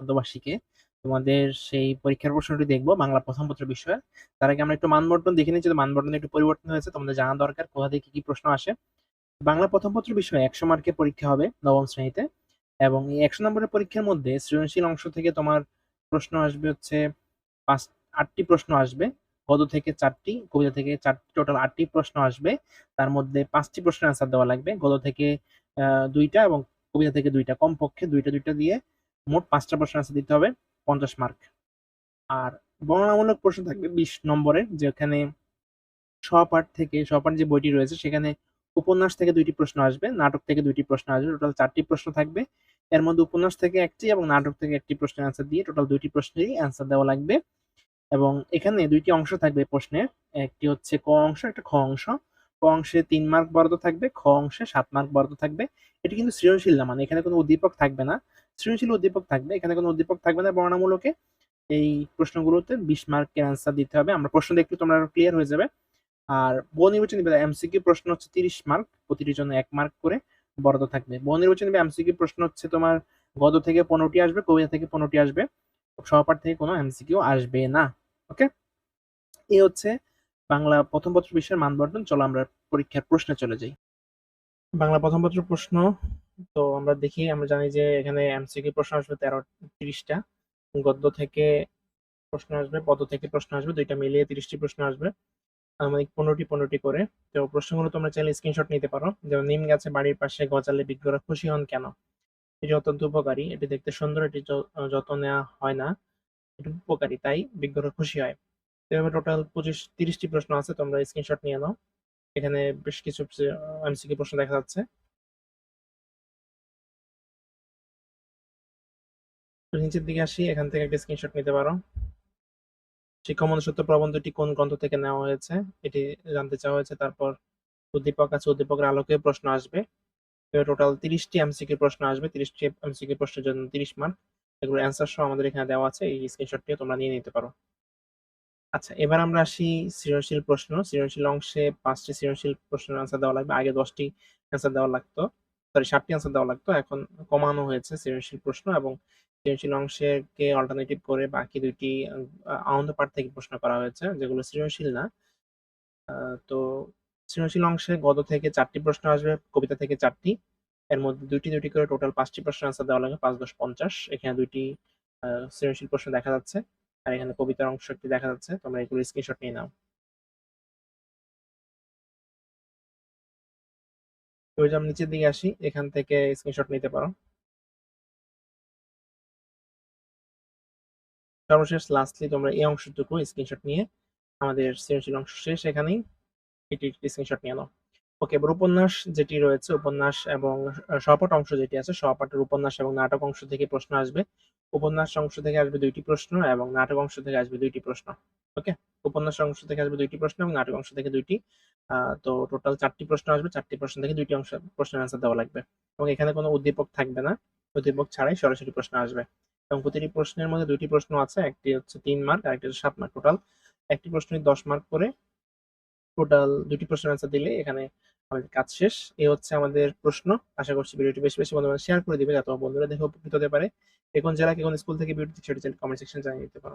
চোদ্দবার্ষিকে তোমাদের সেই পরীক্ষার প্রশ্নটি দেখব বাংলা প্রথম পত্র বিষয়ে। তার আগে আমরা একটু মানবন্টন দেখে নিচ্ছি মানবন্টনে একটু পরিবর্তন হয়েছে, তোমাদের জানা দরকার, কোথা থেকে কি প্রশ্ন আসে। বাংলা প্রথম পত্র বিষয়ে একশো মার্কের পরীক্ষা হবে নবম শ্রেণীতে এবং এই একশো নম্বরের পরীক্ষার মধ্যে সৃজনশীল অংশ থেকে তোমার প্রশ্ন আসবে হচ্ছে পাঁচ, আটটি প্রশ্ন আসবে, গদ্য থেকে চারটি, কবিতা থেকে চারটি, টোটাল আটটি প্রশ্ন আসবে। তার মধ্যে পাঁচটি প্রশ্নের অ্যান্সার দেওয়া লাগবে, গদ্য থেকে দুইটা এবং কবিতা থেকে দুইটা। কমপক্ষে দুইটা দুইটা দিয়ে মোট পাঁচটা প্রশ্ন অ্যান্সার দিতে হবে, পঞ্চাশ মার্ক আর বর্ণনামূলক প্রশ্ন থাকবে বিশ নম্বরের, যেখানে সপাঠ থেকে সপাঠ যে বইটি রয়েছে, সেখানে উপন্যাস থেকে দুইটি প্রশ্ন আসবে, নাটক থেকে দুইটি প্রশ্ন আসবে টোটাল চারটি প্রশ্ন থাকবে। এর মধ্যে উপন্যাস থেকে একটি এবং নাটক থেকে একটি প্রশ্নের অ্যান্সার দিয়ে টোটাল দুইটি প্রশ্নেরই অ্যান্সার দেওয়া লাগবে। এবং এখানে দুইটি অংশ থাকবে প্রশ্নের, একটি হচ্ছে ক অংশ, একটা খ অংশ। ক অংশে তিন মার্ক বরাদ্দ থাকবে, খ অংশে সাত মার্ক বরাদ্দ থাকবে। এটি কিন্তু সৃজনশীল না মানে এখানে কোনো উদ্দীপক থাকবে না। সৃজনশীল উদ্দীপক থাকবে। এখানে কোনো উদ্দীপক থাকবে না। বর্ণামূলকে এই প্রশ্নগুলোতে বিশ মার্কের অ্যান্সার দিতে হবে। আমরা প্রশ্ন দেখলে তোমরা ক্লিয়ার হয়ে যাবে। আর বহু নির্বাচনী এমসিকিউ প্রশ্ন হচ্ছে তিরিশ মার্ক। প্রতিটির জন্য এক মার্ক করে বরাদ্দ থাকবে। বহু এমসিকিউ প্রশ্ন হচ্ছে তোমার গদ থেকে পনেরোটি আসবে, কবিতা থেকে পনেরোটি আসবে। সহপাঠ থেকে কোনো এমসিকিউ আসবে না। ওকে এই হচ্ছে বাংলা প্রথম পত্র বিষয়ের মানবন্টন চলো আমরা পরীক্ষার প্রশ্নে চলে যাই। বাংলা প্রথম পত্র প্রশ্ন তো আমরা দেখি, আমরা জানি যে এখানে এমসিকিউ প্রশ্ন আসবে তেরো, তিরিশটা। গদ্য থেকে প্রশ্ন আসবে, পদ থেকে প্রশ্ন আসবে, দুইটা মিলিয়ে তিরিশটি প্রশ্ন আসবে। আমাদের পনেরোটি পনেরোটি করে। তো প্রশ্নগুলো তোমরা চাইলে স্ক্রিনশট নিতে পারো। যেমন, নিম গাছে বাড়ির পাশে গজালে বিজ্ঞরা খুশি হন কেন? এটি অত্যন্ত উপকারী। এটি দেখতে সুন্দর, এটি যত্ন নেওয়া হয় না। এটি উপকারী, তাই বিজ্ঞরা খুশি হয়। এভাবে টোটাল পঁচিশ, তিরিশটি প্রশ্ন আছে, তোমরা স্ক্রিনশট নিয়ে নাও। এখানে বেশ কিছু এমসিকিউ প্রশ্ন দেখা যাচ্ছে। নিচের দিকে আসি, এখান থেকে একটা স্ক্রিনশট নিতে পারো। শিক্ষা মনুষ্যত্ব প্রবন্ধটি কোন গ্রন্থ থেকে নেওয়া হয়েছে, এটি জানতে চাওয়া হয়েছে, তারপর উদ্দীপক আছে, উদ্দীপকের আলোকে প্রশ্ন আসবে। টোটাল তিরিশটি এমসিকিউ প্রশ্ন আসবে, তিরিশটি এমসিকিউ প্রশ্নের জন্য তিরিশ মার্ক এগুলো অ্যান্সার সহ আমাদের এখানে দেওয়া আছে, এই স্ক্রিনশটটিও তোমরা নিয়ে নিতে পারো। আচ্ছা এবার আমরা আসি সৃজনশীল প্রশ্ন। সৃজনশীল অংশে পাঁচটি সৃজনশীল প্রশ্নের অ্যান্সার দেওয়া লাগবে, আগে দশটি অ্যান্সার দেওয়া লাগতো। সরি ষাটটি অ্যান্সার দেওয়া লাগতো। এখন কমানো হয়েছে সৃজনশীল প্রশ্ন এবং সৃজনশীল অংশকে অল্টারনেটিভ করে বাকি দুইটি আনন্দ পাঠ থেকে প্রশ্ন করা হয়েছে, যেগুলো সৃজনশীল না। তো সৃজনশীল অংশে গদ থেকে চারটি প্রশ্ন আসবে, কবিতা থেকে চারটি। এর মধ্যে দুইটি দুইটি করে টোটাল পাঁচটি প্রশ্ন আনসার দেওয়া লাগে, পাঁচ, দশ, পঞ্চাশ। এখানে দুইটি সৃজনশীল প্রশ্ন দেখা যাচ্ছে। আর এখানে কবিতার অংশ একটি দেখা যাচ্ছে। তোমরা এগুলো স্ক্রিনশট নিয়ে নাও। নিচের দিকে আসি, এখান থেকে স্ক্রিনশট নিতে পারো। সর্বশেষ লাস্টলি তোমরা এই অংশটুকু স্ক্রিনশট নিয়ে আমাদের সৃজনশীল অংশ শেষ এখানেই এটি স্ক্রিনশট নিয়ে নাও। ওকে এবার উপন্যাস যেটি রয়েছে, উপন্যাস এবং সহপাঠ অংশ যেটি আছে, সহপাঠের উপন্যাস এবং নাটক অংশ থেকে প্রশ্ন আসবে। উপন্যাস অংশ থেকে আসবে দুইটি প্রশ্ন এবং নাটক অংশ থেকে আসবে দুইটি প্রশ্ন। ওকে উপন্যাস অংশ থেকে আসবে দুইটি প্রশ্ন এবং নাটক অংশ থেকে দুইটি তো টোটাল চারটি প্রশ্ন আসবে। চারটি প্রশ্ন থেকে দুইটি অংশ প্রশ্নের অ্যান্সার দেওয়া লাগবে। এবং এখানে কোনো উদ্দীপক থাকবে না। উদ্দীপক ছাড়াই সরাসরি প্রশ্ন আসবে। এবং প্রতিটি প্রশ্নের মধ্যে দুইটি প্রশ্ন আছে। একটি হচ্ছে তিন মার্ক আর একটি হচ্ছে সাত মার্ক টোটাল একটি প্রশ্নে দশ মার্ক করে টোটাল দুটি প্রশ্নের অ্যান্সার দিলে এখানে আমাদের কাজ শেষ। এই হচ্ছে আমাদের প্রশ্ন। আশা করছি ভিডিওটি বেশি বেশি বন্ধুরা শেয়ার করে দিবে, যাতে বন্ধুরা দেখে উপকৃত হতে পারে। এখন যারা কোন স্কুল থেকে ভিডিও সেটি কমেন্ট সেকশন জানিয়ে দিতে পারো।